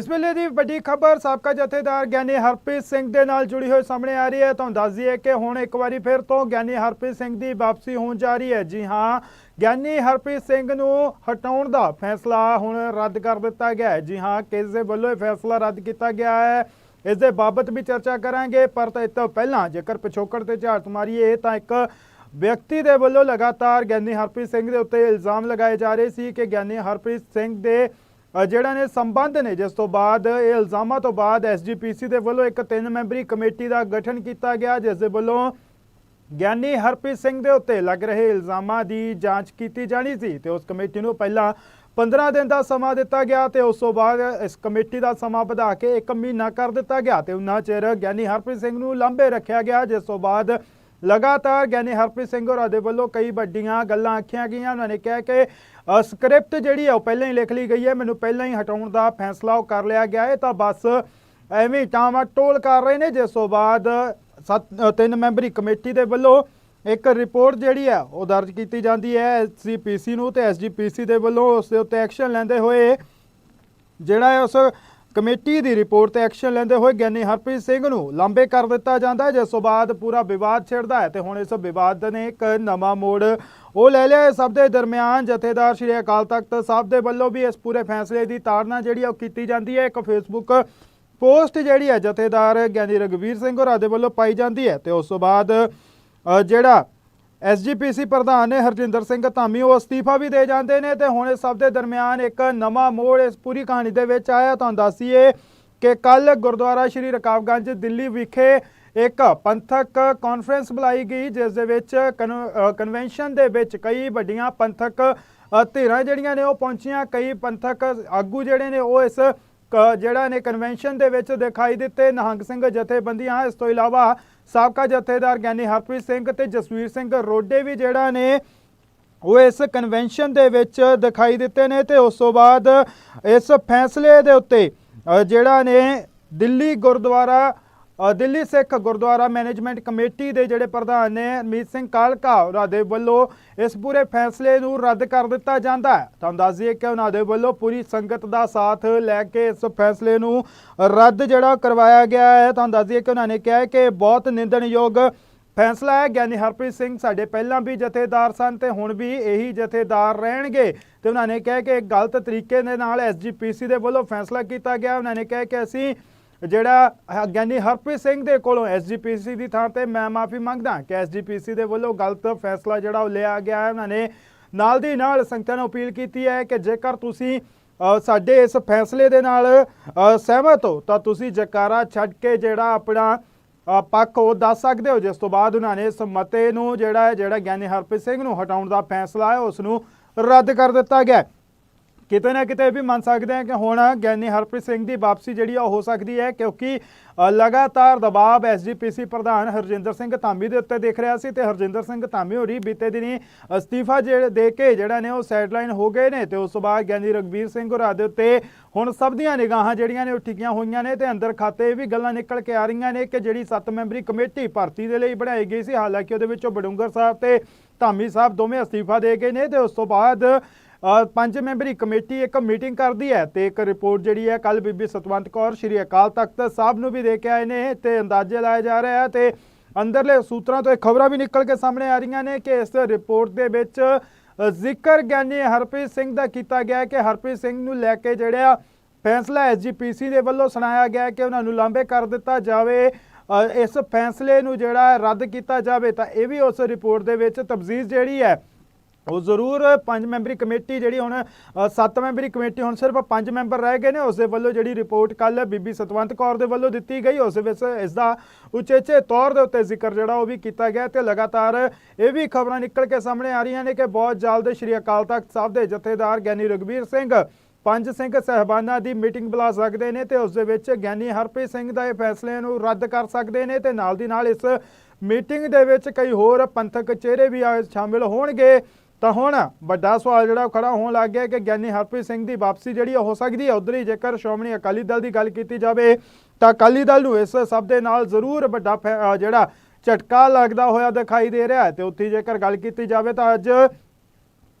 ਇਸ ਵੇਲੇ ਦੀ ਵੱਡੀ ਖਬਰ ਸਾਬਕਾ ਜਥੇਦਾਰ ਗਿਆਨੀ ਹਰਪ੍ਰੀਤ ਸਿੰਘ ਦੇ ਨਾਲ ਜੁੜੀ ਹੋਈ ਸਾਹਮਣੇ ਆ ਰਹੀ ਹੈ। ਤੁਹਾਨੂੰ ਦੱਸ ਦਈਏ ਕਿ ਹੁਣ ਇੱਕ ਵਾਰੀ ਫਿਰ ਤੋਂ ਗਿਆਨੀ ਹਰਪ੍ਰੀਤ ਸਿੰਘ ਦੀ ਵਾਪਸੀ ਹੋਣ ਜਾ ਰਹੀ ਹੈ। ਜੀ ਹਾਂ, ਗਿਆਨੀ ਹਰਪ੍ਰੀਤ ਸਿੰਘ ਨੂੰ ਹਟਾਉਣ ਦਾ ਫੈਸਲਾ ਹੁਣ ਰੱਦ ਕਰ ਦਿੱਤਾ ਗਿਆ ਹੈ। ਜੀ ਹਾਂ, ਕੇਸ ਦੇ ਵੱਲੋਂ ਇਹ ਫੈਸਲਾ ਰੱਦ ਕੀਤਾ ਗਿਆ ਹੈ, ਇਸ ਦੇ ਬਾਬਤ ਵੀ ਚਰਚਾ ਕਰਾਂਗੇ। ਪਰ ਤਾਂ ਇਸ ਤੋਂ ਪਹਿਲਾਂ ਜੇਕਰ ਪਿਛੋਕੜ ਤੇ ਝਾੜ ਮਾਰੀਏ ਤਾਂ ਇੱਕ ਵਿਅਕਤੀ ਦੇ ਵੱਲੋਂ ਲਗਾਤਾਰ ਗਿਆਨੀ ਹਰਪ੍ਰੀਤ ਸਿੰਘ ਦੇ ਉੱਤੇ ਇਲਜ਼ਾਮ ਲਗਾਏ ਜਾ ਰਹੇ ਸੀ ਕਿ ਗਿਆਨੀ ਹਰਪ੍ਰੀਤ ਸਿੰਘ ਦੇ ਜਿਹੜਾ ਨੇ ਸੰਬੰਧ ਨੇ, ਜਿਸ ਤੋਂ ਬਾਅਦ ਇਹ ਇਲਜ਼ਾਮਾਂ ਤੋਂ ਬਾਅਦ ਐਸਜੀਪੀਸੀ ਦੇ ਵੱਲੋਂ ਇੱਕ ਤਿੰਨ ਮੈਂਬਰੀ ਕਮੇਟੀ ਦਾ ਗਠਨ ਕੀਤਾ ਗਿਆ, ਜਿਸ ਦੇ ਵੱਲੋਂ ਗਿਆਨੀ ਹਰਪ੍ਰੀਤ ਸਿੰਘ ਦੇ ਉੱਤੇ ਲੱਗ ਰਹੇ ਇਲਜ਼ਾਮਾਂ ਦੀ ਜਾਂਚ ਕੀਤੀ ਜਾਣੀ ਸੀ ਤੇ ਉਸ ਕਮੇਟੀ ਨੂੰ ਪਹਿਲਾਂ 15 ਦਿਨ ਦਾ ਸਮਾਂ ਦਿੱਤਾ ਗਿਆ ਤੇ ਉਸ ਤੋਂ ਬਾਅਦ ਇਸ ਕਮੇਟੀ ਦਾ ਸਮਾਂ ਵਧਾ ਕੇ 1 ਮਹੀਨਾ ਕਰ ਦਿੱਤਾ ਗਿਆ ਤੇ ਉਨਾ ਚਿਰ ਗਿਆਨੀ ਹਰਪ੍ਰੀਤ ਸਿੰਘ ਨੂੰ ਲਾਂਭੇ ਰੱਖਿਆ ਗਿਆ, ਜਿਸ ਤੋਂ ਬਾਅਦ ਲਗਾਤਾਰ ਗਿਆਨੀ ਹਰਪ੍ਰੀਤ ਸਿੰਘ ਹੋਰਾਂ ਦੇ ਵੱਲੋਂ ਕਈ ਵੱਡੀਆਂ ਗੱਲਾਂ ਆਖੀਆਂ ਗਈਆਂ। ਉਹਨਾਂ ਨੇ ਕਿਹਾ ਕਿ ਸਕ੍ਰਿਪਟ ਜਿਹੜੀ ਹੈ ਉਹ ਪਹਿਲਾਂ ਹੀ ਲਿਖ ਲਈ ਗਈ ਹੈ। ਮੈਨੂੰ ਪਹਿਲਾਂ ਹੀ ਹਟਾਉਣ ਦਾ ਫੈਸਲਾ ਉਹ ਕਰ ਲਿਆ ਗਿਆ ਹੈ। ਤਾਂ ਬਸ ਐਵੇਂ ਟਾਮਾ ਟੋਲ ਕਰ ਰਹੇ ਨੇ। ਜਿਸ ਤੋਂ ਬਾਅਦ ਸੱਤ ਤਿੰਨ ਮੈਂਬਰੀ ਕਮੇਟੀ ਦੇ ਵੱਲੋਂ ਇੱਕ ਰਿਪੋਰਟ ਜਿਹੜੀ ਹੈ ਉਹ ਦਰਜ ਕੀਤੀ ਜਾਂਦੀ ਹੈ ਐਸਜੀਪੀਸੀ ਨੂੰ ਤੇ ਐਸਜੀਪੀਸੀ ਦੇ ਵੱਲੋਂ। ਉਸ ਦੇ ਉੱਤੇ ਐਕਸ਼ਨ ਲੈਂਦੇ ਹੋਏ ਜਿਹੜਾ ਹੈ, ਉਸ ਕਮੇਟੀ ਦੀ ਰਿਪੋਰਟ ਤੇ ਐਕਸ਼ਨ ਲੈਂਦੇ ਹੋਏ ਗਿਆਨੀ ਹਰਪ੍ਰੀਤ ਸਿੰਘ ਨੂੰ ਲਾਂਬੇ ਕਰ ਦਿੱਤਾ ਜਾਂਦਾ ਹੈ। ਜਿਸ ਤੋਂ ਬਾਅਦ ਪੂਰਾ ਵਿਵਾਦ ਛਿੜਦਾ ਹੈ ਤੇ ਹੁਣ ਇਸ ਵਿਵਾਦ ਨੇ ਇੱਕ ਨਵਾਂ ਮੋੜ ਉਹ ਲੈ ਲਿਆ ਸਭ ਦੇ ਦਰਮਿਆਨ ਜਥੇਦਾਰ ਸ਼੍ਰੀ ਅਕਾਲ ਤਖਤ ਸਾਹਿਬ ਦੇ ਵੱਲੋਂ ਵੀ ਇਸ ਪੂਰੇ ਫੈਸਲੇ ਦੀ ਤਾੜਨਾ ਜਿਹੜੀ ਹੈ ਉਹ ਕੀਤੀ ਜਾਂਦੀ ਹੈ। ਇੱਕ ਫੇਸਬੁੱਕ ਪੋਸਟ ਜਿਹੜੀ ਹੈ ਜਥੇਦਾਰ ਗਿਆਨੀ ਰਗਵੀਰ ਸਿੰਘ ਹੋਰਾਂ ਦੇ ਵੱਲੋਂ ਪਾਈ ਜਾਂਦੀ ਹੈ ਤੇ ਉਸ ਤੋਂ ਬਾਅਦ ਜਿਹੜਾ ਐਸਜੀਪੀਸੀ ਪ੍ਰਧਾਨ ਨੇ ਹਰਜਿੰਦਰ ਸਿੰਘ ਧਾਮੀ ਉਹ ਅਸਤੀਫਾ ਵੀ ਦੇ ਜਾਂਦੇ ਨੇ ਤੇ ਹੁਣ ਇਸ ਸਭ ਦੇ ਦਰਮਿਆਨ ਇੱਕ ਨਵਾਂ ਮੋੜ ਇਸ ਪੂਰੀ ਕਹਾਣੀ ਦੇ ਵਿੱਚ ਆਇਆ। ਤੁਹਾਨੂੰ ਦੱਸੀਏ ਕਿ ਕੱਲ ਗੁਰਦੁਆਰਾ ਸ਼੍ਰੀ ਰਕਾਬਗੰਜ ਦਿੱਲੀ ਵਿਖੇ ਇੱਕ ਪੰਥਕ ਕਾਨਫਰੰਸ ਬੁਲਾਈ ਗਈ, ਜਿਸ ਦੇ ਵਿੱਚ ਕਨਵੈਨਸ਼ਨ ਦੇ ਵਿੱਚ ਕਈ ਵੱਡੀਆਂ ਪੰਥਕ ਧਿਰਾਂ ਜਿਹੜੀਆਂ ਨੇ ਉਹ ਪਹੁੰਚੀਆਂ, ਕਈ ਪੰਥਕ ਆਗੂ ਜਿਹੜੇ ਨੇ ਉਹ ਇਸ ਜਿਹੜਾ ਨੇ ਕਨਵੈਨਸ਼ਨ ਦੇ ਵਿੱਚ ਦਿਖਾਈ ਦਿੱਤੇ ਨਿਹੰਗ ਸਿੰਘ ਜਥੇਬੰਦੀਆਂ। ਇਸ ਤੋਂ ਇਲਾਵਾ ਸਾਬਕਾ ਜਥੇਦਾਰ ਗਿਆਨੀ ਹਰਪ੍ਰੀਤ ਸਿੰਘ ਤੇ ਜਸਵੀਰ ਸਿੰਘ ਰੋਡੇ ਵੀ ਜਿਹੜਾ ਨੇ ਉਹ ਇਸ ਕਨਵੈਨਸ਼ਨ ਦੇ ਵਿੱਚ ਦਿਖਾਈ ਦਿੱਤੇ ਨੇ ਤੇ ਉਸ ਤੋਂ ਬਾਅਦ ਇਸ ਫੈਸਲੇ ਦੇ ਉੱਤੇ ਜਿਹੜਾ ਨੇ ਦਿੱਲੀ ਗੁਰਦੁਆਰਾ ਦਿੱਲੀ ਸਿੱਖ ਗੁਰਦੁਆਰਾ ਮੈਨੇਜਮੈਂਟ ਕਮੇਟੀ ਦੇ ਜਿਹੜੇ ਪ੍ਰਧਾਨ ਨੇ ਅਮੀਤ ਸਿੰਘ ਕਾਲਕਾ, ਉਹਨਾਂ ਦੇ ਵੱਲੋਂ ਇਸ ਪੂਰੇ ਫੈਸਲੇ ਨੂੰ ਰੱਦ ਕਰ ਦਿੱਤਾ ਜਾਂਦਾ ਹੈ। ਤੁਹਾਨੂੰ ਦੱਸ ਦਈਏ ਕਿ ਉਹਨਾਂ ਦੇ ਵੱਲੋਂ ਪੂਰੀ ਸੰਗਤ ਦਾ ਸਾਥ ਲੈ ਕੇ ਇਸ ਫੈਸਲੇ ਨੂੰ ਰੱਦ ਜਿਹੜਾ ਕਰਵਾਇਆ ਗਿਆ ਹੈ। ਤੁਹਾਨੂੰ ਦੱਸ ਦਈਏ ਕਿ ਉਹਨਾਂ ਨੇ ਕਿਹਾ ਹੈ ਕਿ ਬਹੁਤ ਨਿੰਦਣਯੋਗ ਫੈਸਲਾ ਹੈ। ਗਿਆਨੀ ਹਰਪ੍ਰੀਤ ਸਿੰਘ ਸਾਡੇ ਪਹਿਲਾਂ ਵੀ ਜਥੇਦਾਰ ਸਨ ਤੇ ਹੁਣ ਵੀ ਇਹੀ ਜਥੇਦਾਰ ਰਹਿਣਗੇ। ਤੇ ਉਹਨਾਂ ਨੇ ਕਿਹਾ ਕਿ ਗਲਤ ਤਰੀਕੇ ਦੇ ਨਾਲ ਐਸਜੀਪੀਸੀ ਦੇ ਵੱਲੋਂ ਫੈਸਲਾ ਕੀਤਾ ਗਿਆ। ਉਹਨਾਂ ਨੇ ਕਿਹਾ ਕਿ ਅਸੀਂ ਜਿਹੜਾ ਗਿਆਨੀ ਹਰਪ੍ਰੀਤ ਸਿੰਘ ਦੇ ਕੋਲੋਂ ਐਸਜੀਪੀਸੀ ਦੀ ਥਾਂ ਤੇ ਮੈਂ ਮਾਫੀ ਮੰਗਦਾ ਕਿ ਐਸਜੀਪੀਸੀ ਦੇ ਵੱਲੋਂ ਗਲਤ ਫੈਸਲਾ ਜਿਹੜਾ ਉਹ ਲਿਆ ਗਿਆ ਹੈ, ਉਹਨਾਂ ਨੇ ਨਾਲ ਦੀ ਨਾਲ ਸੰਗਤਾਂ ਨੂੰ ਅਪੀਲ ਕੀਤੀ ਹੈ ਕਿ ਜੇਕਰ ਤੁਸੀਂ ਸਾਡੇ ਇਸ ਫੈਸਲੇ ਦੇ ਨਾਲ ਸਹਿਮਤ ਹੋ, ਤਾਂ ਤੁਸੀਂ ਜਕਾਰਾ ਛੱਡ ਕੇ ਜਿਹੜਾ ਆਪਣਾ ਪੱਖ ਉਹ ਦੱਸ ਸਕਦੇ ਹੋ, ਜਿਸ ਤੋਂ ਬਾਅਦ ਉਹਨਾਂ ਨੇ ਇਸ ਮਤੇ ਨੂੰ ਜਿਹੜਾ ਜਿਹੜਾ ਗਿਆਨੀ ਹਰਪ੍ਰੀਤ ਸਿੰਘ ਨੂੰ ਹਟਾਉਣ ਦਾ ਫੈਸਲਾ ਹੈ, ਉਸ ਨੂੰ ਰੱਦ ਕਰ ਦਿੱਤਾ ਗਿਆ ਕਿਤੇ ਨਾ ਕਿਤੇ ਇਹ ਵੀ ਮੰਨ ਸਕਦੇ ਹਾਂ ਕਿ ਹੁਣ ਗਿਆਨੀ ਹਰਪ੍ਰੀਤ ਸਿੰਘ ਦੀ ਵਾਪਸੀ ਜਿਹੜੀ ਆ ਉਹ ਹੋ ਸਕਦੀ ਹੈ, ਕਿਉਂਕਿ ਲਗਾਤਾਰ ਦਬਾਅ ਐਸਜੀਪੀਸੀ ਪ੍ਰਧਾਨ ਹਰਜਿੰਦਰ ਸਿੰਘ ਧਾਮੀ ਦੇ ਉੱਤੇ ਦੇਖ ਰਿਹਾ ਸੀ ਤੇ ਹਰਜਿੰਦਰ ਸਿੰਘ ਧਾਮੀ ਹੋਰੀ ਬੀਤੇ ਦਿਨੀ ਅਸਤੀਫਾ ਜਿਹੜੇ ਦੇ ਕੇ ਜਿਹੜਾ ਨੇ ਉਹ ਸਾਈਡਲਾਈਨ ਹੋ ਗਏ ਨੇ ਤੇ ਉਸ ਤੋਂ ਬਾਅਦ ਗਿਆਨੀ ਰਗਵੀਰ ਸਿੰਘ ਹੋਰਾਂ ਦੇ ਉੱਤੇ ਹੁਣ ਸਭ ਦੀਆਂ ਨਿਗਾਹਾਂ ਜਿਹੜੀਆਂ ਨੇ ਉਹ ਟਿਕੀਆਂ ਹੋਈਆਂ ਨੇ ਤੇ ਅੰਦਰ ਖਾਤੇ ਇਹ ਵੀ ਗੱਲਾਂ ਨਿਕਲ ਕੇ ਆ ਰਹੀਆਂ ਨੇ ਕਿ ਜਿਹੜੀ 7 ਮੈਂਬਰੀ ਕਮੇਟੀ ਭਰਤੀ ਦੇ ਲਈ ਬਣਾਈ ਗਈ ਸੀ, ਹਾਲਾਂਕਿ ਉਹਦੇ ਵਿੱਚੋਂ ਬਡੂੰਗਰ ਸਾਹਿਬ ਤੇ ਧਾਮੀ ਸਾਹਿਬ ਦੋਵੇਂ ਅਸਤੀਫਾ ਦੇ ਗਏ ਨੇ ਤੇ ਉਸ ਤੋਂ ਬਾਅਦ ਪੰਜ ਮੈਂਬਰੀ ਕਮੇਟੀ ਇੱਕ ਮੀਟਿੰਗ ਕਰਦੀ ਹੈ ਤੇ ਇੱਕ ਰਿਪੋਰਟ ਜਿਹੜੀ ਹੈ ਕੱਲ ਬੀਬੀ ਸਤਵੰਤ ਕੌਰ ਸ਼੍ਰੀ ਅਕਾਲ ਤਖਤ ਸਾਹਿਬ ਨੂੰ ਵੀ ਦੇ ਕੇ ਆਏ ਨੇ ਤੇ ਅੰਦਾਜ਼ੇ ਲਾਇਆ ਜਾ ਰਿਹਾ ਹੈ ਤੇ ਅੰਦਰਲੇ ਸੂਤਰਾਂ ਤੋਂ ਇਹ ਖਬਰਾਂ ਵੀ ਨਿਕਲ ਕੇ ਸਾਹਮਣੇ ਆ ਰਹੀਆਂ ਨੇ ਕਿ ਇਸ ਰਿਪੋਰਟ ਦੇ ਵਿੱਚ ਜ਼ਿਕਰ ਗਿਆਨੀ ਹਰਪ੍ਰੀਤ ਸਿੰਘ ਦਾ ਕੀਤਾ ਗਿਆ ਕਿ ਹਰਪ੍ਰੀਤ ਸਿੰਘ ਨੂੰ ਲੈ ਕੇ ਜਿਹੜਾ ਫੈਸਲਾ ਐਸਜੀਪੀਸੀ ਦੇ ਵੱਲੋਂ ਸੁਣਾਇਆ ਗਿਆ ਕਿ ਉਹਨਾਂ ਨੂੰ ਲਾਂਬੇ ਕਰ ਦਿੱਤਾ ਜਾਵੇ। ਇਸ ਫੈਸਲੇ ਨੂੰ ਜਿਹੜਾ ਰੱਦ ਕੀਤਾ ਜਾਵੇ ਤਾਂ ਇਹ ਵੀ ਉਸ ਰਿਪੋਰਟ ਦੇ ਵਿੱਚ ਤਬਦੀਲ ਜਿਹੜੀ ਹੈ ਉਹ ਜ਼ਰੂਰ ਪੰਜ ਮੈਂਬਰੀ ਕਮੇਟੀ ਜਿਹੜੀ ਹੁਣ ਸੱਤ ਮੈਂਬਰੀ ਕਮੇਟੀ ਹੁਣ ਸਿਰਫ ਪੰਜ ਮੈਂਬਰ ਰਹਿ ਗਏ ਨੇ, ਉਸ ਦੇ ਵੱਲੋਂ ਜਿਹੜੀ ਰਿਪੋਰਟ ਕੱਲ ਬੀਬੀ ਸਤਵੰਤ ਕੌਰ ਦੇ ਵੱਲੋਂ ਦਿੱਤੀ ਗਈ, ਉਸ ਵਿੱਚ ਇਸ ਦਾ ਉਚੇਚੇ ਤੌਰ ਦੇ ਉੱਤੇ ਜ਼ਿਕਰ ਜਿਹੜਾ ਉਹ ਵੀ ਕੀਤਾ ਗਿਆ ਤੇ ਲਗਾਤਾਰ ਇਹ ਵੀ ਖਬਰਾਂ ਨਿਕਲ ਕੇ ਸਾਹਮਣੇ ਆ ਰਹੀਆਂ ਨੇ ਕਿ ਬਹੁਤ ਜਲਦ ਸ਼੍ਰੀ ਅਕਾਲ ਤਖਤ ਸਾਹਿਬ ਦੇ ਜਥੇਦਾਰ ਗਿਆਨੀ ਰਗਵੀਰ ਸਿੰਘ, ਪੰਜ ਸਿੰਘ ਸਹਿਬਾਨਾਂ ਦੀ ਮੀਟਿੰਗ ਬੁਲਾ ਸਕਦੇ ਨੇ ਤੇ ਉਸ ਦੇ ਵਿੱਚ ਗਿਆਨੀ ਹਰਪ੍ਰੀਤ ਸਿੰਘ ਦਾ ਇਹ ਫੈਸਲੇ ਨੂੰ ਰੱਦ ਕਰ ਸਕਦੇ ਨੇ ਤੇ ਨਾਲ ਦੀ ਨਾਲ ਇਸ ਮੀਟਿੰਗ ਦੇ ਵਿੱਚ ਕਈ ਹੋਰ ਪੰਥਕ ਚਿਹਰੇ ਵੀ ਸ਼ਾਮਿਲ ਹੋਣਗੇ। ਤਾਂ ਹੁਣ ਵੱਡਾ ਸਵਾਲ ਜਿਹੜਾ ਉਹ ਖੜਾ ਹੋਣ ਲੱਗ ਗਿਆ ਕਿ ਗਿਆਨੀ ਹਰਪ੍ਰੀਤ ਸਿੰਘ ਦੀ ਵਾਪਸੀ ਜਿਹੜੀ ਉਹ ਹੋ ਸਕਦੀ ਹੈ ਉਧਰ ਹੀ ਜੇਕਰ ਸ਼੍ਰੋਮਣੀ ਅਕਾਲੀ ਦਲ ਦੀ ਗੱਲ ਕੀਤੀ ਜਾਵੇ, ਤਾਂ ਅਕਾਲੀ ਦਲ ਨੂੰ ਇਸ ਸਭ ਦੇ ਨਾਲ ਜ਼ਰੂਰ ਵੱਡਾ ਫੈ- ਜਿਹੜਾ ਝਟਕਾ ਲੱਗਦਾ ਹੋਇਆ ਦਿਖਾਈ ਦੇ ਰਿਹਾ ਹੈ। ਤੇ ਉੱਥੇ ਜੇਕਰ ਗੱਲ ਕੀਤੀ ਜਾਵੇ ਤਾਂ ਅੱਜ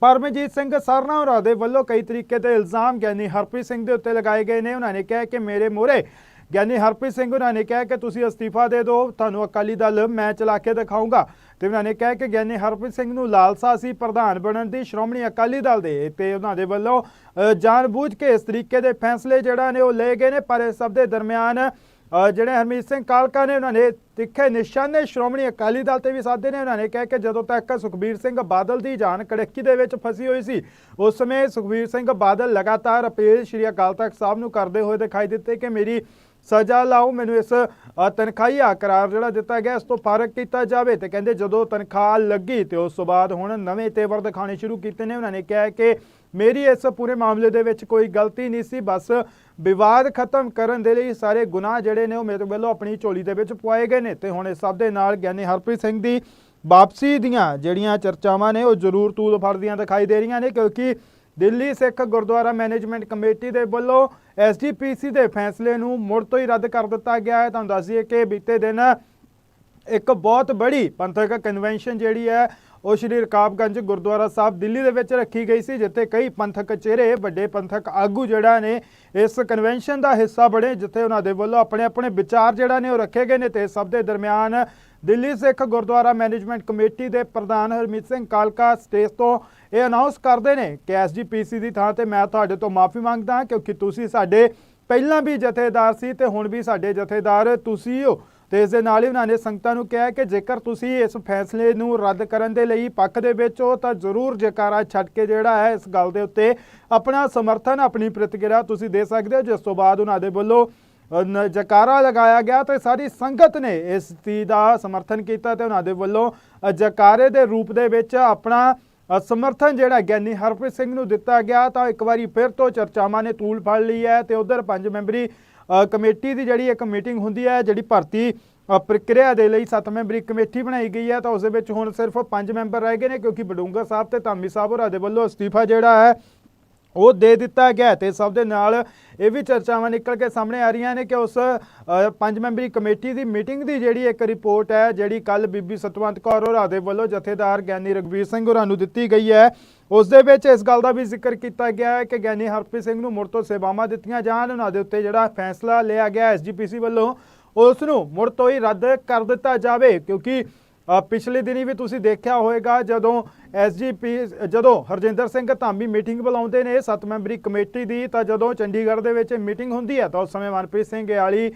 ਪਰਮਜੀਤ ਸਿੰਘ ਸਰਨਾ ਹੋਰਾਂ ਦੇ ਵੱਲੋਂ ਕਈ ਤਰੀਕੇ ਦੇ ਇਲਜ਼ਾਮ ਗਿਆਨੀ ਹਰਪ੍ਰੀਤ ਸਿੰਘ ਦੇ ਉੱਤੇ ਲਗਾਏ ਗਏ ਨੇ। ਉਹਨਾਂ ਨੇ ਕਿਹਾ ਕਿ ਮੇਰੇ ਮੋਹਰੇ ਗਿਆਨੀ ਹਰਪ੍ਰੀਤ ਸਿੰਘ, ਉਹਨਾਂ ਨੇ ਕਿਹਾ ਕਿ ਤੁਸੀਂ ਅਸਤੀਫਾ ਦੇ ਦਿਓ, ਤੁਹਾਨੂੰ ਅਕਾਲੀ ਦਲ ਮੈਂ ਚਲਾ ਕੇ ਦਿਖਾਊਂਗਾ। ਤੇ ਉਹਨਾਂ ਨੇ ਕਿਹਾ ਕਿ ਗਿਆਨੀ ਹਰਪ੍ਰੀਤ ਸਿੰਘ ਨੂੰ ਲਾਲਸਾ ਸੀ ਪ੍ਰਧਾਨ ਬਣਨ ਦੀ ਸ਼੍ਰੋਮਣੀ ਅਕਾਲੀ ਦਲ ਦੇ। ਤੇ ਉਹਨਾਂ ਦੇ ਵੱਲੋਂ ਅ, ਜਾਣਬੁੱਝ ਕੇ ਇਸ ਤਰੀਕੇ ਦੇ ਫੈਸਲੇ ਜਿਹੜਾ ਨੇ ਉਹ ਲਏ ਗਏ ਨੇ ਪਰ ਇਸ ਸਭ ਦੇ ਦਰਮਿਆਨ ਜਿਹੜੇ ਹਰਮੀਤ ਸਿੰਘ ਕਾਲਕਾ ਨੇ ਉਹਨਾਂ ਨੇ ਤਿੱਖੇ ਨਿਸ਼ਾਨੇ ਸ਼੍ਰੋਮਣੀ ਅਕਾਲੀ ਦਲ ਤੇ ਵੀ ਸਾਧੇ ਨੇ। ਉਹਨਾਂ ਨੇ ਕਿਹਾ ਕਿ ਜਦੋਂ ਤੱਕ ਸੁਖਬੀਰ ਸਿੰਘ ਬਾਦਲ ਦੀ ਜਾਨ ਕੜਕੀ ਦੇ ਵਿੱਚ ਫਸੀ ਹੋਈ ਸੀ ਉਸ ਸਮੇਂ ਸੁਖਬੀਰ ਸਿੰਘ ਬਾਦਲ ਲਗਾਤਾਰ ਅਪੀਲ ਸ਼੍ਰੀ ਅਕਾਲ ਤਖਤ ਸਾਹਿਬ ਨੂੰ ਕਰਦੇ ਹੋਏ ਦਿਖਾਈ ਦਿੱਤੇ ਕਿ ਮੇਰੀ ਸਜ਼ਾ ਲਾਓ ਮੈਨੂੰ ਇਸ ਅ, ਤਨਖਾਹੀਆ ਕਰਾਰ ਜਿਹੜਾ ਦਿੱਤਾ ਗਿਆ ਇਸ ਤੋਂ ਫ਼ਰਕ ਕੀਤਾ ਜਾਵੇ। ਤੇ ਕਹਿੰਦੇ ਜਦੋਂ ਤਨਖਾਹ ਲੱਗੀ ਤੇ ਉਸ ਤੋਂ ਬਾਅਦ ਹੁਣ ਨਵੇਂ ਤੇਵਰ ਦਿਖਾਉਣੇ ਸ਼ੁਰੂ ਕੀਤੇ ਨੇ। ਉਹਨਾਂ ਨੇ ਕਿਹਾ ਕਿ ਮੇਰੀ ਇਸ ਪੂਰੇ ਮਾਮਲੇ ਦੇ ਵਿੱਚ ਕੋਈ ਗਲਤੀ ਨਹੀਂ ਸੀ ਬਸ ਵਿਵਾਦ ਖਤਮ ਕਰਨ ਦੇ ਲਈ ਸਾਰੇ ਗੁਨਾਹ ਜਿਹੜੇ ਨੇ ਉਹ ਮੇਰੇ ਵੱਲੋਂ ਆਪਣੀ ਝੋਲੀ ਦੇ ਵਿੱਚ ਪੁਆਏ ਗਏ ਨੇ। ਤੇ ਹੁਣ ਇਸ ਸਭ ਦੇ ਨਾਲ ਗਿਆਨੀ ਹਰਪ੍ਰੀਤ ਸਿੰਘ ਦੀ ਵਾਪਸੀ ਦੀਆਂ ਜਿਹੜੀਆਂ ਚਰਚਾਵਾਂ ਨੇ ਉਹ ਜ਼ਰੂਰ ਤੂਲ ਫੜਦੀਆਂ ਦਿਖਾਈ ਦੇ ਰਹੀਆਂ ਨੇ ਕਿਉਂਕਿ ਦਿੱਲੀ ਸਿੱਖ ਗੁਰਦੁਆਰਾ ਮੈਨੇਜਮੈਂਟ ਕਮੇਟੀ ਦੇ ਵੱਲੋਂ ਐਸਜੀਪੀਸੀ ਦੇ ਫੈਸਲੇ ਨੂੰ ਮੁੜ ਤੋਂ ਹੀ ਰੱਦ ਕਰ ਦਿੱਤਾ ਗਿਆ ਹੈ। ਤੁਹਾਨੂੰ ਦੱਸ ਦਈਏ ਕਿ ਬੀਤੇ ਦਿਨ ਇੱਕ ਬਹੁਤ ਬੜੀ ਪੰਥਕ ਕਨਵੈਨਸ਼ਨ ਜਿਹੜੀ ਹੈ, ਉਹ ਸ਼੍ਰੀ ਰਕਾਬਗੰਜ ਗੁਰਦੁਆਰਾ ਸਾਹਿਬ ਦਿੱਲੀ ਦੇ ਵਿੱਚ ਰੱਖੀ ਗਈ ਸੀ, ਜਿੱਥੇ ਕਈ ਪੰਥਕ ਚਿਹਰੇ, ਵੱਡੇ ਪੰਥਕ ਆਗੂ ਜਿਹੜਾ ਨੇ, ਇਸ ਕਨਵੈਨਸ਼ਨ ਦਾ ਹਿੱਸਾ ਬਣੇ, ਜਿੱਥੇ ਉਹਨਾਂ ਦੇ ਵੱਲੋਂ ਆਪਣੇ ਆਪਣੇ ਵਿਚਾਰ ਜਿਹੜਾ ਨੇ, ਉਹ ਰੱਖੇ ਗਏ ਨੇ ਤੇ ਸਭ ਦੇ ਦਰਮਿਆਨ ਦਿੱਲੀ ਸਿੱਖ ਗੁਰਦੁਆਰਾ ਮੈਨੇਜਮੈਂਟ ਕਮੇਟੀ ਦੇ ਪ੍ਰਧਾਨ ਹਰਮੀਤ ਸਿੰਘ ਕਾਲਕਾ ਸਟੇਜ ਤੋਂ ਇਹ ਅਨਾਉਂਸ ਕਰਦੇ ਨੇ ਕਿ ਐਸਜੀਪੀਸੀ ਦੀ ਥਾਂ ਤੇ ਮੈਂ ਤੁਹਾਡੇ ਤੋਂ ਮਾਫੀ ਮੰਗਦਾ ਕਿਉਂਕਿ ਤੁਸੀਂ ਸਾਡੇ ਪਹਿਲਾਂ ਵੀ ਜਥੇਦਾਰ ਸੀ ਤੇ ਹੁਣ ਵੀ ਸਾਡੇ ਜਥੇਦਾਰ ਤੁਸੀਂ ਹੋ। ਤੇ ਇਸ ਦੇ ਨਾਲ ਹੀ ਉਹਨਾਂ ਨੇ ਸੰਗਤਾਂ ਨੂੰ ਕਿਹਾ ਕਿ ਜੇਕਰ ਤੁਸੀਂ ਇਸ ਫੈਸਲੇ ਨੂੰ ਰੱਦ ਕਰਨ ਦੇ ਲਈ ਪੱਖ ਦੇ ਵਿੱਚ ਹੋ ਤਾਂ ਜ਼ਰੂਰ ਜਕਾਰਾ ਛੱਡ ਕੇ ਜਿਹੜਾ ਹੈ ਇਸ ਗੱਲ ਦੇ ਉੱਤੇ ਆਪਣਾ ਸਮਰਥਨ, ਆਪਣੀ ਪ੍ਰਤੀਕਿਰਿਆ ਤੁਸੀਂ ਦੇ ਸਕਦੇ ਹੋ, ਜਿਸ ਤੋਂ ਬਾਅਦ ਉਹਨਾਂ ਦੇ ਵੱਲੋਂ ਜਕਾਰਾ ਲਗਾਇਆ ਗਿਆ ਤੇ ਸਾਰੀ ਸੰਗਤ ਨੇ ਇਸ ਚੀਜ਼ ਦਾ ਸਮਰਥਨ ਕੀਤਾ ਤੇ ਉਹਨਾਂ ਦੇ ਵੱਲੋਂ ਅ, ਜਕਾਰੇ ਦੇ ਰੂਪ ਦੇ ਵਿੱਚ ਆਪਣਾ ਸਮਰਥਨ ਜਿਹੜਾ ਗਿਆਨੀ ਹਰਪ੍ਰੀਤ ਸਿੰਘ ਨੂੰ ਦਿੱਤਾ ਗਿਆ ਤਾਂ ਇੱਕ ਵਾਰੀ ਫਿਰ ਤੋਂ ਚਰਚਾਵਾਂ ਨੇ ਤੂਲ ਫੜ ਲਈ ਹੈ ਤੇ ਉਧਰ ਪੰਜ ਮੈਂਬਰੀ ਕਮੇਟੀ ਦੀ ਜਿਹੜੀ ਇੱਕ ਮੀਟਿੰਗ ਹੁੰਦੀ ਹੈ ਜਿਹੜੀ ਭਰਤੀ ਪ੍ਰਕਿਰਿਆ ਦੇ ਲਈ ਸੱਤ ਮੈਂਬਰੀ ਕਮੇਟੀ ਬਣਾਈ ਗਈ ਹੈ ਤਾਂ ਉਸ ਦੇ ਵਿੱਚ ਹੁਣ ਸਿਰਫ ਪੰਜ ਮੈਂਬਰ ਰਹਿ ਗਏ ਨੇ ਕਿਉਂਕਿ ਬਡੂੰਗਾ ਸਾਹਿਬ ਤੇ ਧਾਮੀ ਸਾਹਿਬ ਹੋਰਾਂ ਦੇ ਵੱਲੋਂ ਅਸਤੀਫਾ ਜਿਹੜਾ ਹੈ ਉਹ ਦੇ ਦਿੱਤਾ ਗਿਆ ਤੇ ਸਭ ਦੇ ਨਾਲ ਇਹ ਵੀ ਚਰਚਾਵਾਂ ਨਿਕਲ ਕੇ ਸਾਹਮਣੇ ਆ ਰਹੀਆਂ ਨੇ ਕਿ ਉਸ ਪੰਜ ਮੈਂਬਰੀ ਕਮੇਟੀ ਦੀ ਮੀਟਿੰਗ ਦੀ ਜਿਹੜੀ ਇੱਕ ਰਿਪੋਰਟ ਹੈ, ਜਿਹੜੀ ਕੱਲ ਬੀਬੀ ਸਤਵੰਤ ਕੌਰ ਹੋਰਾਂ ਦੇ ਵੱਲੋਂ ਜਥੇਦਾਰ ਗਿਆਨੀ ਰਗਵੀਰ ਸਿੰਘ ਹੋਰਾਂ ਨੂੰ ਦਿੱਤੀ ਗਈ ਹੈ। ਉਸ ਦੇ ਵਿੱਚ ਇਸ ਗੱਲ ਦਾ ਵੀ ਜ਼ਿਕਰ ਕੀਤਾ ਗਿਆ ਹੈ ਕਿ ਗਿਆਨੀ ਹਰਪ੍ਰੀਤ ਸਿੰਘ ਨੂੰ ਮੁੜ ਤੋਂ ਸੇਵਾਵਾਂ ਦਿੱਤੀਆਂ ਜਾਣ, ਉਹਨਾਂ ਦੇ ਉੱਤੇ ਜਿਹੜਾ ਫੈਸਲਾ ਲਿਆ ਗਿਆ ਐਸਜੀਪੀਸੀ ਵੱਲੋਂ, ਉਸ ਨੂੰ ਮੁੜ ਤੋਂ ਹੀ ਰੱਦ ਕਰ ਦਿੱਤਾ ਜਾਵੇ, ਕਿਉਂਕਿ ਪਿਛਲੇ ਦਿਨੀ ਵੀ ਤੁਸੀਂ ਦੇਖਿਆ ਹੋਵੇਗਾ ਜਦੋਂ ਐਸਜੀਪੀ ਜਦੋਂ ਹਰਜਿੰਦਰ ਸਿੰਘ ਧਾਮੀ ਮੀਟਿੰਗ ਬੁਲਾਉਂਦੇ ਨੇ, ਸੱਤ ਮੈਂਬਰੀ ਕਮੇਟੀ ਦੀ, ਤਾਂ ਜਦੋਂ ਚੰਡੀਗੜ੍ਹ ਦੇ ਵਿੱਚ ਮੀਟਿੰਗ ਹੁੰਦੀ ਹੈ, ਤਾਂ ਉਸ ਸਮੇਂ ਮਨਪ੍ਰੀਤ ਸਿੰਘ ਗਿਆਲੀ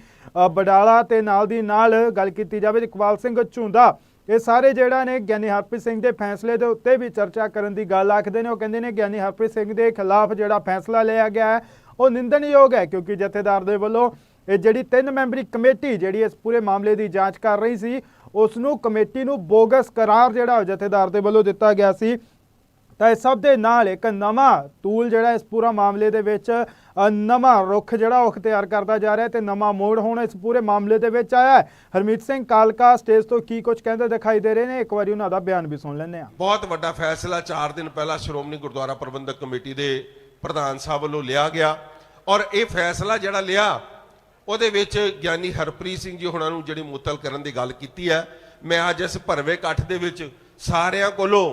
ਬਡਾਲਾ ਤੇ ਨਾਲ ਦੀ ਨਾਲ ਗੱਲ ਕੀਤੀ ਜਾਵੇ ਇਕਬਾਲ ਸਿੰਘ ਝੁੰਦਾ ਇਹ ਸਾਰੇ ਜਿਹੜਾ ਨੇ ਗਿਆਨੀ ਹਰਪ੍ਰੀਤ ਸਿੰਘ ਦੇ ਫੈਸਲੇ ਦੇ ਉੱਤੇ ਵੀ ਚਰਚਾ ਕਰਨ ਦੀ ਗੱਲ ਆਖਦੇ ਨੇ। ਉਹ ਕਹਿੰਦੇ ਨੇ ਗਿਆਨੀ ਹਰਪ੍ਰੀਤ ਸਿੰਘ ਦੇ ਖਿਲਾਫ ਜਿਹੜਾ ਫੈਸਲਾ ਲਿਆ ਗਿਆ ਹੈ, ਉਹ ਨਿੰਦਣਯੋਗ ਹੈ, ਕਿਉਂਕਿ ਜਥੇਦਾਰ ਦੇ ਵੱਲੋਂ ਇਹ ਜਿਹੜੀ ਤਿੰਨ ਮੈਂਬਰੀ ਕਮੇਟੀ ਜਿਹੜੀ ਇਸ ਪੂਰੇ ਮਾਮਲੇ ਦੀ ਜਾਂਚ ਕਰ ਰਹੀ ਸੀ ਉਸ ਨੂੰ ਕਮੇਟੀ ਨੂੰ ਬੋਗਸ ਕਰਾਰ ਜਿਹੜਾ ਜਥੇਦਾਰ ਦੇ ਵੱਲੋਂ ਦਿੱਤਾ ਗਿਆ ਸੀ। ਤਾਂ ਇਹ ਸਭ ਦੇ ਨਾਲ ਇੱਕ ਨਵਾਂ ਤੂਲ ਜਿਹੜਾ ਇਸ ਪੂਰਾ ਮਾਮਲੇ ਦੇ ਵਿੱਚ ਨਵਾਂ ਰੁਖ ਜਿਹੜਾ ਉਹ ਅਖਤਿਆਰ ਕਰਦਾ ਜਾ ਰਿਹਾ ਹੈ ਤੇ ਨਵਾਂ ਮੋੜ ਹੁਣ ਇਸ ਪੂਰੇ ਮਾਮਲੇ ਦੇ ਵਿੱਚ ਆਇਆ ਹੈ। ਹਰਮੀਤ ਸਿੰਘ ਕਾਲਕਾ ਸਟੇਜ ਤੋਂ ਕੀ ਕੁਝ ਕਹਿੰਦੇ ਦਿਖਾਈ ਦੇ ਰਹੇ ਨੇ? ਇੱਕ ਵਾਰੀ ਉਹਨਾਂ ਦਾ ਬਿਆਨ ਵੀ ਸੁਣ ਲੈਂਦੇ ਹਾਂ। ਬਹੁਤ ਵੱਡਾ ਫੈਸਲਾ 4 ਦਿਨ ਪਹਿਲਾਂ ਸ਼੍ਰੋਮਣੀ ਗੁਰਦੁਆਰਾ ਪ੍ਰਬੰਧਕ ਕਮੇਟੀ ਦੇ ਪ੍ਰਧਾਨ ਸਾਹਿਬ ਵੱਲੋਂ ਲਿਆ ਗਿਆ ਔਰ ਇਹ ਫੈਸਲਾ ਜਿਹੜਾ ਲਿਆ ਉਹਦੇ ਵਿੱਚ ਗਿਆਨੀ ਹਰਪ੍ਰੀਤ ਸਿੰਘ ਜੀ ਹੁਣਾਂ ਨੂੰ ਜਿਹੜੀ ਮੁਅੱਤਲ ਕਰਨ ਦੀ ਗੱਲ ਕੀਤੀ ਹੈ, ਮੈਂ ਅੱਜ ਇਸ ਭਰਵੇ ਇਕੱਠ ਦੇ ਵਿੱਚ ਸਾਰਿਆਂ ਕੋਲੋਂ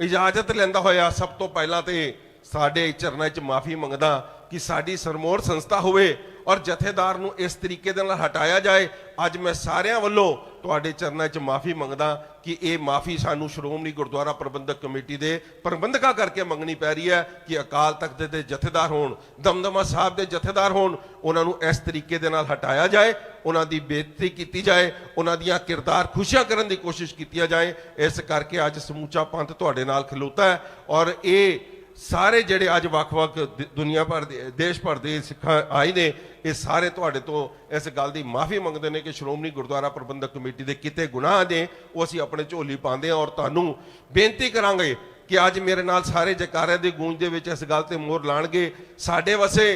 ਇਜਾਜ਼ਤ ਲੈਂਦਾ ਹੋਇਆ, ਸਭ ਤੋਂ ਪਹਿਲਾਂ ਤੇ ਸਾਡੇ ਚਰਨਾਂ 'ਚ ਮਾਫੀ ਮੰਗਦਾ ਕਿ ਸਾਡੀ ਸਰਮੋਰ ਸੰਸਥਾ ਹੋਵੇ ਔਰ ਜਥੇਦਾਰ ਨੂੰ ਇਸ ਤਰੀਕੇ ਦੇ ਨਾਲ ਹਟਾਇਆ ਜਾਏ, ਅੱਜ ਮੈਂ ਸਾਰਿਆਂ ਵੱਲੋਂ ਤੁਹਾਡੇ ਚਰਨਾਂ 'ਚ ਮਾਫੀ ਮੰਗਦਾ ਕਿ ਇਹ ਮਾਫੀ ਸਾਨੂੰ ਸ਼੍ਰੋਮਣੀ ਗੁਰਦੁਆਰਾ ਪ੍ਰਬੰਧਕ ਕਮੇਟੀ ਦੇ ਪ੍ਰਬੰਧਕਾਂ ਕਰਕੇ ਮੰਗਣੀ ਪੈ ਰਹੀ ਹੈ ਕਿ ਅਕਾਲ ਤਖਤ ਦੇ- ਜਥੇਦਾਰ ਹੋਣ, ਦਮਦਮਾ ਸਾਹਿਬ ਦੇ ਜਥੇਦਾਰ ਹੋਣ, ਉਹਨਾਂ ਨੂੰ ਇਸ ਤਰੀਕੇ ਦੇ ਨਾਲ ਹਟਾਇਆ ਜਾਏ, ਉਹਨਾਂ ਦੀ ਬੇਇੱਜ਼ਤੀ ਕੀਤੀ ਜਾਏ, ਉਹਨਾਂ ਦੀਆਂ ਕਿਰਦਾਰ ਖੁਸ਼ੀਆਂ ਕਰਨ ਦੀ ਕੋਸ਼ਿਸ਼ ਕੀਤੀ ਜਾਏ। ਇਸ ਕਰਕੇ ਅੱਜ ਸਮੂਚਾ ਪੰਥ ਤੁਹਾਡੇ ਨਾਲ ਖਲੋਤਾ ਹੈ ਔਰ ਇਹ ਸਾਰੇ ਜਿਹੜੇ ਅੱਜ ਵੱਖ-ਵੱਖ ਦੁਨੀਆ ਭਰ ਦੇ, ਦੇਸ਼ ਭਰ ਦੇ ਸਿੱਖਾਂ ਆਏ ਨੇ, ਇਹ ਸਾਰੇ ਤੁਹਾਡੇ ਤੋਂ ਇਸ ਗੱਲ ਦੀ ਮਾਫੀ ਮੰਗਦੇ ਨੇ ਕਿ ਸ਼੍ਰੋਮਣੀ ਗੁਰਦੁਆਰਾ ਪ੍ਰਬੰਧਕ ਕਮੇਟੀ ਦੇ ਕਿਤੇ ਗੁਨਾਹ ਨੇ, ਉਹ ਅਸੀਂ ਆਪਣੇ ਝੋਲੀ ਪਾਉਂਦੇ ਹਾਂ ਔਰ ਤੁਹਾਨੂੰ ਬੇਨਤੀ ਕਰਾਂਗੇ ਕਿ ਅੱਜ ਮੇਰੇ ਨਾਲ ਸਾਰੇ ਜਕਾਰਿਆਂ ਦੀ ਗੂੰਜ ਦੇ ਵਿੱਚ ਇਸ ਗੱਲ ਤੇ ਮੋਹਰ ਲਾਣਗੇ। ਸਾਡੇ ਵਸੇ